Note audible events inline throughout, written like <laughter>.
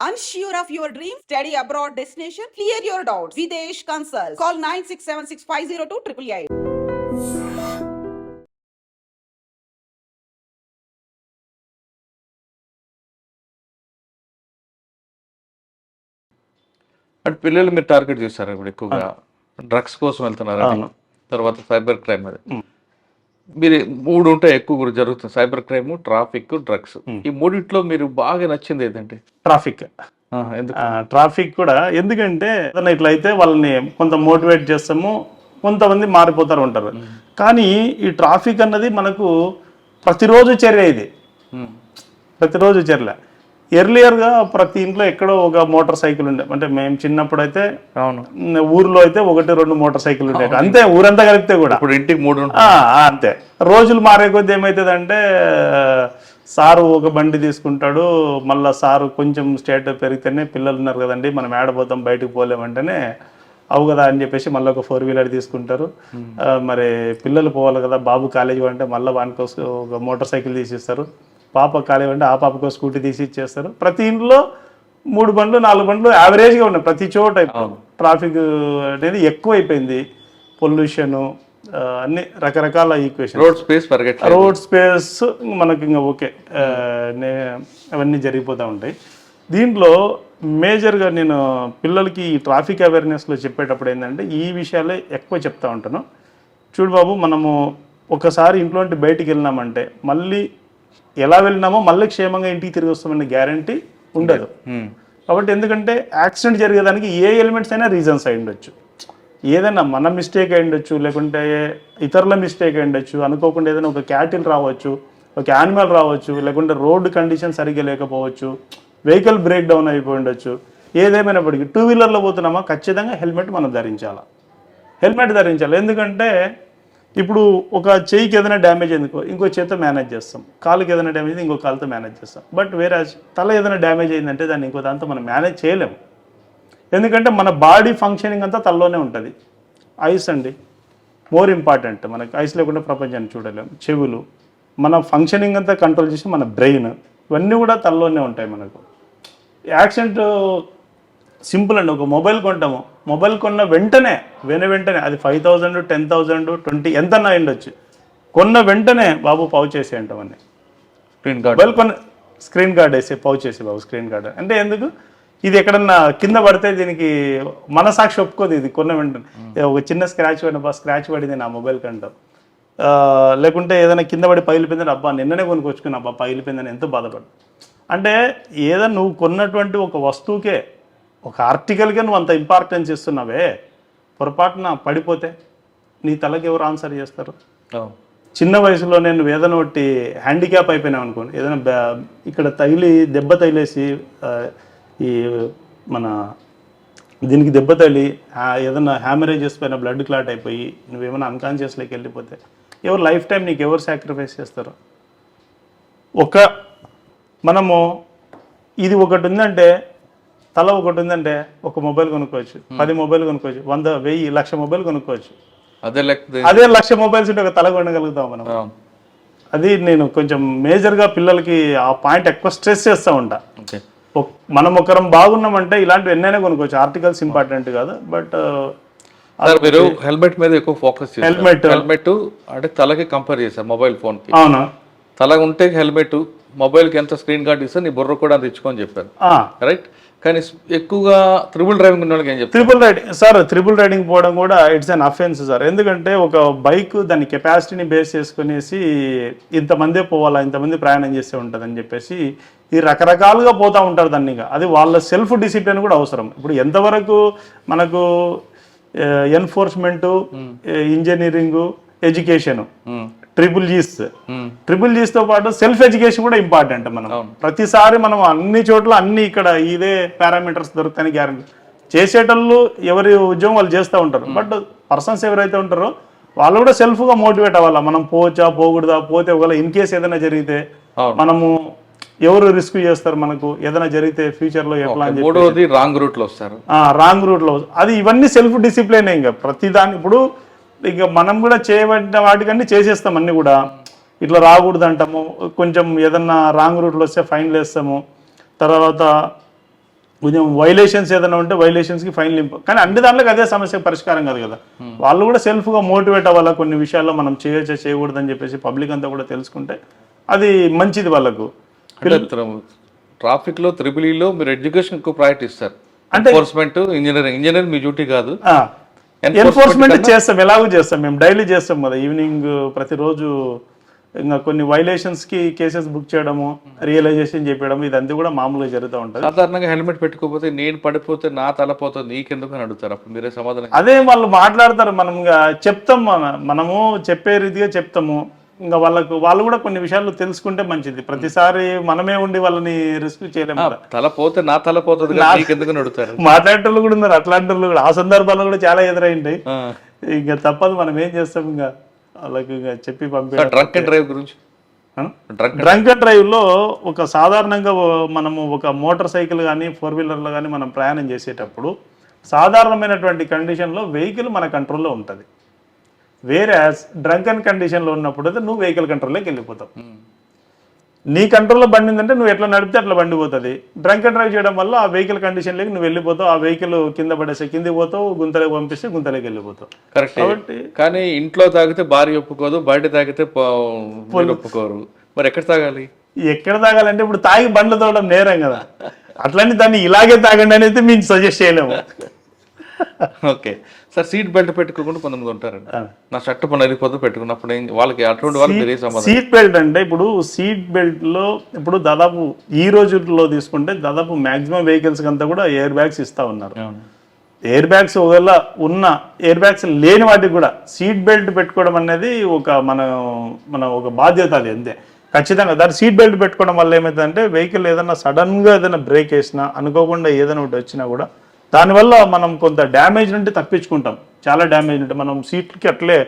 Unsure of your dream? Study abroad destination? Clear your doubts. Videsh Consult. Call 9676502888. అంటే పిల్లలు మీరు target చేస్తారు ఇప్పుడు ఎక్కువగా డ్రగ్స్ కోసం వెళ్తున్నారు. తర్వాత సైబర్ క్రైమ్ అది. మీరు మూడు ఉంటాయి ఎక్కువ జరుగుతుంది. Cyber crime traffic drugs. ఈ మూడిట్లో మీరు బాగా నచ్చింది ఏదంటే ట్రాఫిక్. ట్రాఫిక్ కూడా ఎందుకంటే ఏదైనా ఇట్లా అయితే వాళ్ళని కొంత మోటివేట్ చేస్తాము కొంతమంది మారిపోతారు ఉంటారు. కానీ ఈ ట్రాఫిక్ అన్నది మనకు ప్రతిరోజు చర్య ఇది. ప్రతిరోజు చర్య. ఎర్లియర్గా ప్రతి ఇంట్లో ఎక్కడో ఒక మోటార్ సైకిల్ ఉండే. అంటే మేము చిన్నప్పుడు అయితే అవును ఊర్లో అయితే ఒకటి రెండు మోటార్ సైకిల్ ఉండేవి. అంతే ఊరంతా కలిపితే కూడా. ఇప్పుడు ఇంటికి మూడు అంతే. రోజులు మారే కొద్దీ ఏమవుతుందంటే సారు ఒక బండి తీసుకుంటాడు మళ్ళా సారు కొంచెం స్టేట్ పెరిగితేనే పిల్లలు ఉన్నారు కదండి మనం ఏడపోతాం బయటకు పోలేమంటేనే అవు కదా అని చెప్పేసి మళ్ళీ ఒక ఫోర్ వీలర్ తీసుకుంటారు. మరి పిల్లలు పోవాలి కదా బాబు కాలేజీ అంటే మళ్ళీ వానికి ఒక మోటార్ సైకిల్ తీసిస్తారు. పాప కాలేజీ అంటే ఆ పాపకు స్కూటీ తీసి ఇచ్చేస్తారు. ప్రతి ఇంట్లో మూడు బండ్లు నాలుగు బండ్లు యావరేజ్గా ఉన్నాయి. ప్రతి చోట ట్రాఫిక్ అనేది ఎక్కువ అయిపోయింది పొల్యూషన్ అన్ని రకరకాల equation road space road space మనకి ఇంకా ఓకే. అవన్నీ జరిగిపోతూ ఉంటాయి. దీంట్లో మేజర్గా నేను పిల్లలకి ఈ ట్రాఫిక్ అవేర్నెస్లో చెప్పేటప్పుడు ఏంటంటే ఈ విషయాలే ఎక్కువ చెప్తా ఉంటాను చూడు బాబు మనము ఒకసారి ఇంట్లో బయటికి వెళ్ళినామంటే మళ్ళీ ఎలా వెళ్ళినామో మళ్ళీ క్షేమంగా ఇంటికి తిరిగి వస్తామనే గ్యారంటీ ఉండదు. కాబట్టి ఎందుకంటే యాక్సిడెంట్ జరిగేదానికి ఏ ఎలిమెంట్స్ అయినా రీజన్స్ అయి ఉండొచ్చు. ఏదైనా మన మిస్టేక్ అయి ఉండొచ్చు లేకుంటే ఇతరుల మిస్టేక్ అయి ఉండొచ్చు అనుకోకుండా ఏదైనా ఒక క్యాటిల్ రావచ్చు ఒక యానిమల్ రావచ్చు లేకుంటే రోడ్ కండిషన్ సరిగ్గా లేకపోవచ్చు వెహికల్ బ్రేక్ డౌన్ అయిపోయి ఉండొచ్చు ఏదేమైనప్పటికీ టూ వీలర్లో పోతున్నామా? ఖచ్చితంగా హెల్మెట్ మనం ధరించాలి. హెల్మెట్ ధరించాలి. ఎందుకంటే ఇప్పుడు ఒక చెయ్యికి ఏదైనా డ్యామేజ్ ఎందుకో ఇంకో చేతితో మేనేజ్ చేస్తాం. కాలుకి ఏదైనా డ్యామేజ్ అయింది ఇంకో కాలుతో మేనేజ్ చేస్తాం. బట్ వేరే తల ఏదైనా డ్యామేజ్ అయిందంటే దాన్ని ఇంకో దాంతో మనం మేనేజ్ చేయలేము. ఎందుకంటే మన బాడీ ఫంక్షనింగ్ అంతా తలలోనే ఉంటుంది. ఐస్ అండి మోర్ ఇంపార్టెంట్ మనకి ఐస్ లేకుండా ప్రపంచాన్ని చూడలేము చెవులు మన ఫంక్షనింగ్ అంతా కంట్రోల్ చేసి మన బ్రెయిన్ ఇవన్నీ కూడా తలలోనే ఉంటాయి మనకు. యాక్సిడెంట్ సింపుల్ అండి. ఒక మొబైల్ కొంటాము. మొబైల్ కొన్న వెంటనే వెన వెంటనే అది five thousand ten thousand twenty ఎంత అయిండొచ్చు. కొన్న వెంటనే బాబు పౌచ్ చేసి అంటామని స్క్రీన్ గార్డ్ మొబైల్ కొన్న స్క్రీన్ గార్డ్ వేసి పౌచ్ చేసి బాబు స్క్రీన్ గార్డ్ అంటే ఎందుకు? ఇది ఎక్కడన్నా కింద పడితే దీనికి మనసాక్షి ఒప్పుకోదు ఇది కొన్న వెంటనే. ఏ ఒక చిన్న స్క్రాచ్ పడిన స్క్రాచ్ పడింది నా మొబైల్ కంటాం. లేకుంటే ఏదైనా కింద పడి పగిలిపోయిందని అబ్బా నిన్ననే కొనుక్కొచ్చుకుని అబ్బా పగిలిపోయిందని ఎంతో బాధపడు అంటే ఏదైనా నువ్వు కొన్నటువంటి ఒక వస్తువుకే ఒక ఆర్టికల్కే నువ్వు అంత ఇంపార్టెన్స్ ఇస్తున్నావే పొరపాటున పడిపోతే నీ తలకి ఎవరు ఆన్సర్ చేస్తారు. చిన్న వయసులో నేను ఏదైనా ఒకటి హ్యాండిక్యాప్ అయిపోయినా అనుకోండి ఏదైనా బ్యా- ఇక్కడ తగిలి దెబ్బ తగిలేసి ఈ మన దీనికి దెబ్బ తగిలి ఏదైనా హ్యామరేజెస్ పైన బ్లడ్ క్లాట్ అయిపోయి నువ్వేమైనా అన్కాన్షియస్లోకి వెళ్ళిపోతే ఎవరు లైఫ్ టైం నీకు ఎవరు సాక్రిఫైస్ చేస్తారు ఒక మనము ఇది ఒకటి ఉందంటే తల ఒకటి ఉందంటే ఒక మొబైల్ కొనుక్కోవచ్చు పది మొబైల్ కొనుక్కోవచ్చు వంద వెయ్యి లక్ష మొబైల్ కొనుక్కోవచ్చు. అదే అదే లక్ష మొబైల్స్ ఉంటే ఒక తల కొనగలుగుతాం మనం. అది నేను కొంచెం మేజర్గా పిల్లలకి ఆ పాయింట్ ఎక్కువ స్ట్రెస్ చేస్తూ ఉంటా. మనం ఒకరం బాగున్నామంటే ఇలాంటివి ఎన్నైనా కొనుక్కోవచ్చు. ఆర్టికల్స్ ఇంపార్టెంట్ కాదు బట్ మీరు హెల్మెట్ మీద ఎక్కువ ఫోకస్ చేస్తారు. Helmet. హెల్మెట్ అంటే తలకి కంపేర్ చేశారు మొబైల్ ఫోన్కి అవును. తల ఉంటే హెల్మెట్ మొబైల్కి ఎంత స్క్రీన్ గార్డ్ ఇస్తే నీ బుర్ర కూడా అంత ఇచ్చుకొని చెప్పారు. రైట్? కానీ ఎక్కువగా త్రిబుల్ డ్రైవింగ్ ఉన్న వాళ్ళకి ఏం చెప్తారు? Triple riding sir triple riding పోవడం కూడా ఇట్స్ అన్ అఫెన్స్ సార్. ఎందుకంటే ఒక బైక్ దాని కెపాసిటీని బేస్ చేసుకునేసి ఇంతమందే పోవాలా ఇంతమంది ప్రయాణం చేస్తే ఉంటుందని చెప్పేసి ఈ రకరకాలుగా పోతూ ఉంటారు దాన్ని. అది వాళ్ళ సెల్ఫ్ డిసిప్లిన్ కూడా అవసరం. ఇప్పుడు ఎంతవరకు మనకు enforcement engineering education triple G's triple జీస్తో పాటు సెల్ఫ్ ఎడ్యుకేషన్ కూడా ఇంపార్టెంట్ మనం. ప్రతిసారి మనం అన్ని చోట్ల అన్ని ఇక్కడ ఇదే పారామీటర్స్ దొరుకుతాయని గ్యారంటీ చేసేటోళ్ళు ఎవరి ఉద్యోగం వాళ్ళు చేస్తూ ఉంటారు. బట్ పర్సన్స్ ఎవరైతే ఉంటారో వాళ్ళు కూడా సెల్ఫ్గా మోటివేట్ అవ్వాలా? మనం పోవచ్చా? పోకూడదా? పోతే ఒకవేళ ఇన్ కేస్ ఏదైనా జరిగితే. మనము ఎవరు రిస్క్ చేస్తారు మనకు? ఏదైనా జరిగితే ఫ్యూచర్లో ఎట్లా రాంగ్ రూట్లో వస్తారు. రాంగ్ రూట్లో. అది ఇవన్నీ సెల్ఫ్ డిసిప్లిన్ ఇంకా. ప్రతి దాని ఇప్పుడు ఇక మనం కూడా చేయబడిన వాటికన్నీ చేసేస్తాం అన్ని కూడా. ఇట్లా రాకూడదు అంటాము. కొంచెం ఏదన్నా రాంగ్ రూట్లో వస్తే ఫైన్లు వేస్తాము తర్వాత కొంచెం వైలేషన్స్ ఏదైనా ఉంటే వైలేషన్స్కి ఫైన్ లింప్ కానీ అన్ని దాంట్లోకి అదే సమస్య పరిష్కారం కాదు కదా. వాళ్ళు కూడా సెల్ఫ్గా మోటివేట్ అవ్వాలా కొన్ని విషయాల్లో మనం చేయొచ్చా చేయకూడదని చెప్పేసి పబ్లిక్ అంతా కూడా తెలుసుకుంటే అది మంచిది వాళ్ళకు. అంటే ట్రాఫిక్లో త్రిబుల్లో మీరు ఎడ్యుకేషన్ ఎక్కువ ప్రయారిటీ ఇస్తారు. అంటే- ఎన్ఫోర్స్మెంట్ ఇంజనీరింగ్ ఇంజనీరింగ్ మీ డ్యూటీ కాదు. ఎన్ఫోర్స్మెంట్ చేస్తాం ఎలాగో చేస్తాం మేము డైలీ చేస్తాం కదా. ఈవినింగ్ ప్రతిరోజు ఇంకా కొన్ని వైలేషన్స్కి కేసెస్ బుక్ చేయడము రియలైజేషన్ చెప్పడం ఇదంతా కూడా మామూలుగా జరుగుతూ ఉంటుంది. సాధారణంగా హెల్మెట్ పెట్టుకోకపోతే నేను పడిపోతే నా తల పోతుంది నీకెందుకు అని అడుగుతారు. అప్పుడు మీరే సమాధానం అదే వాళ్ళు మాట్లాడతారు మనం చెప్తాం మన- మనము చెప్పే రీతిగా చెప్తాము. ఇంకా వాళ్ళకు వాళ్ళు కూడా కొన్ని విషయాలు తెలుసుకుంటే మంచిది. ప్రతిసారి మనమే ఉండి వాళ్ళని రిస్క్ చేయలేము. తల పోతే నా తల పోతుంది అడుగుతారు <laughs> మాట్లాడేటోళ్ళు కూడా ఉన్నారు అట్లాంటి వాళ్ళు కూడా. ఆ సందర్భాల్లో కూడా చాలా ఎదురైంటాయి ఆ. ఇంకా తప్పదు మనం ఏం చేస్తాం ఇంకా? వాళ్ళకి ఇంకా చెప్పి పంపి డ్రంక్ అండ్ డ్రైవ్ గురించి? Drunk and drive. లో ఒక సాధారణంగా మనము ఒక మోటార్ సైకిల్ కానీ ఫోర్ వీలర్లో కానీ మనం ప్రయాణం చేసేటప్పుడు సాధారణమైనటువంటి కండిషన్లో వెహికల్ మన కంట్రోల్లో ఉంటుంది. వేరే డ్రంక్ అండ్ కండిషన్లో ఉన్నప్పుడు అయితే నువ్వు వెహికల్ కంట్రోల్లోకి వెళ్ళిపోతావు. నీ కంట్రోల్లో బండి ఉందంటే నువ్వు ఎట్లా నడిపితే అట్లా బండి పోతుంది డ్రంక్ అండ్ డ్రైవ్ చేయడం వల్ల ఆ వెహికల్ కండిషన్లోకి నువ్వు వెళ్ళిపోతావు. ఆ వెహికల్ కింద పడేస్తే కిందికి పోతావు గుంతలోకి పంపిస్తే గుంతలోకి వెళ్ళిపోతావు. కరెక్ట్ కాబట్టి కానీ ఇంట్లో తాగితే భార్య ఒప్పుకోదు బయట తాగితే ఒప్పుకోరు. మరి ఎక్కడ తాగాలి? ఎక్కడ తాగాలంటే ఇప్పుడు తాగి బండ్లు తోవడం నేరం కదా. అట్లని దాన్ని ఇలాగే తాగండి అనేది మేము సజెస్ట్ చేయలేము. ఓకే. సార్ సీట్ బెల్ట్ పెట్టుకోకుండా కొంతమంది ఉంటారండి. నా షర్ట్ పని వెళ్ళిపోతే పెట్టుకున్నప్పుడు ఏం వాళ్ళకి అటువంటి వాళ్ళకి సీట్ బెల్ట్ అంటే ఇప్పుడు సీట్ బెల్ట్లో ఇప్పుడు దాదాపు ఈ రోజుల్లో తీసుకుంటే దాదాపు మాక్సిమం వెహికల్స్ అంతా కూడా ఎయిర్ బ్యాగ్స్ ఇస్తా ఉన్నారు. ఎయిర్ బ్యాగ్స్ ఒకవేళ ఉన్న ఎయిర్ బ్యాగ్స్ లేని వాటికి కూడా సీట్ బెల్ట్ పెట్టుకోవడం అనేది ఒక మన మన ఒక బాధ్యత అది అంతే. ఖచ్చితంగా. దాని సీట్ బెల్ట్ పెట్టుకోవడం వల్ల ఏమవుతుందంటే వెహికల్ ఏదైనా సడన్గా ఏదైనా బ్రేక్ వేసినా అనుకోకుండా ఏదైనా ఒకటి వచ్చినా కూడా దానివల్ల మనం కొంత డ్యామేజ్ నుండి తప్పించుకుంటాం. చాలా డ్యామేజ్ ఉంటాయి మనం సీట్కి అట్లే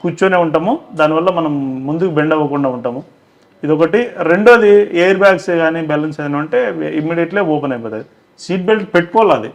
కూర్చొనే ఉంటాము. దానివల్ల మనం ముందుకు బెండ్ అవ్వకుండా ఉంటాము. ఇదొకటి. రెండోది ఎయిర్ బ్యాగ్స్ కానీ బ్యాలెన్స్ ఏదైనా ఉంటే ఇమ్మీడియట్లీ ఓపెన్ అయిపోతుంది సీట్ బెల్ట్ పెట్టుకోవాలి అది.